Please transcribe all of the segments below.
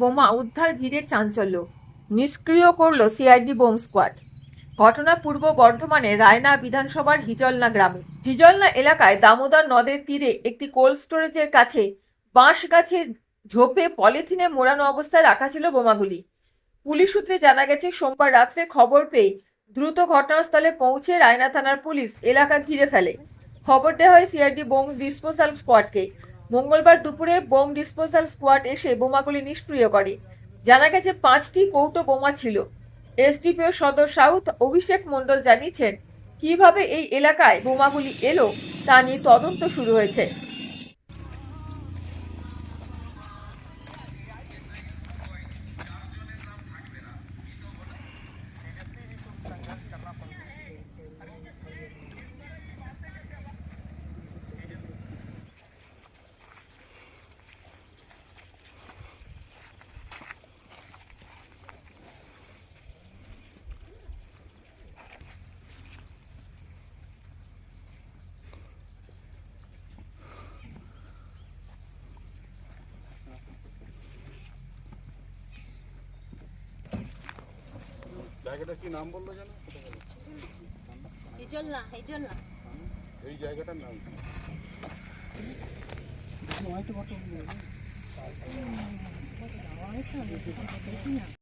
বোমা উদ্ধার ঘিরে চাঞ্চল্য। নিষ্ক্রিয় করল সিআইডি বোম স্কোয়াড। ঘটনা পূর্ব বর্ধমানে রায়না বিধানসভার হিজলনা গ্রামে। হিজলনা এলাকায় দামোদর নদের তীরে একটি কোল্ড স্টোরেজের কাছে বাঁশ গাছের ঝোপে পলিথিনে মোড়ানো অবস্থায় রাখা ছিল বোমাগুলি। পুলিশ সূত্রে জানা গেছে, সোমবার রাত্রে খবর পেয়ে দ্রুত ঘটনাস্থলে পৌঁছে রায়না থানার পুলিশ এলাকা ঘিরে ফেলে। খবর দেওয়া হয় সিআইডি বোম ডিসপোজাল স্কোয়াডকে। মঙ্গলবার দুপুরে বোম ডিসপোজাল স্কোয়াড এসে বোমাগুলি নিষ্ক্রিয় করে। জানা গেছে, পাঁচটি কৌটো বোমা ছিল। এসডিপিও সদর সাউথ অভিষেক মণ্ডল জানিয়েছেন, কীভাবে এই এলাকায় বোমাগুলি এলো তা নিয়ে তদন্ত শুরু হয়েছে। জায়গাটার কি নাম বলল জানো হিজল না হিজল না এই জায়গাটার নাম কি? এর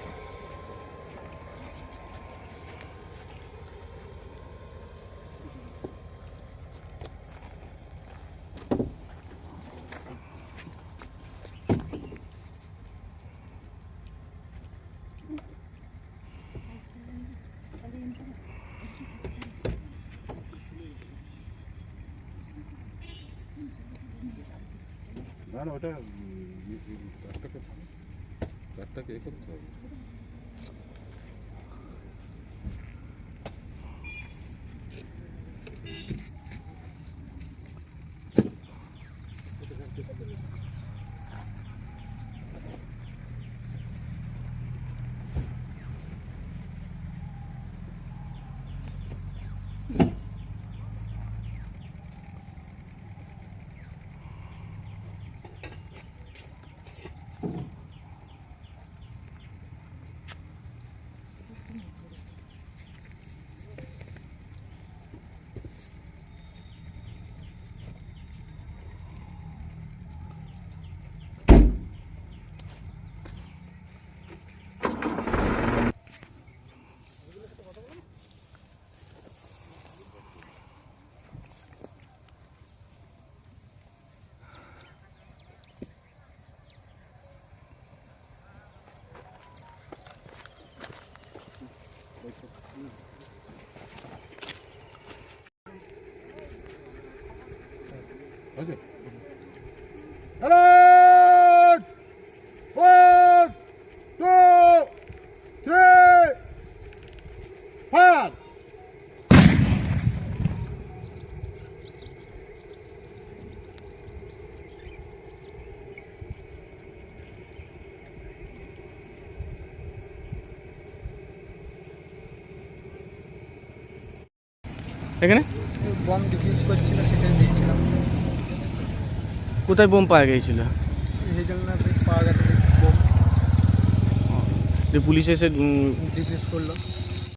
না না না ওটা একটাকে একটাকে এ করতে হবে Okay. Alert! One, two, three, fire! এখানে বম ডিফিউজ করছিল সেটাই দেখছিলাম কোথায় বোম পাওয়া গিয়েছিল? পুলিশ এসে উম, করল।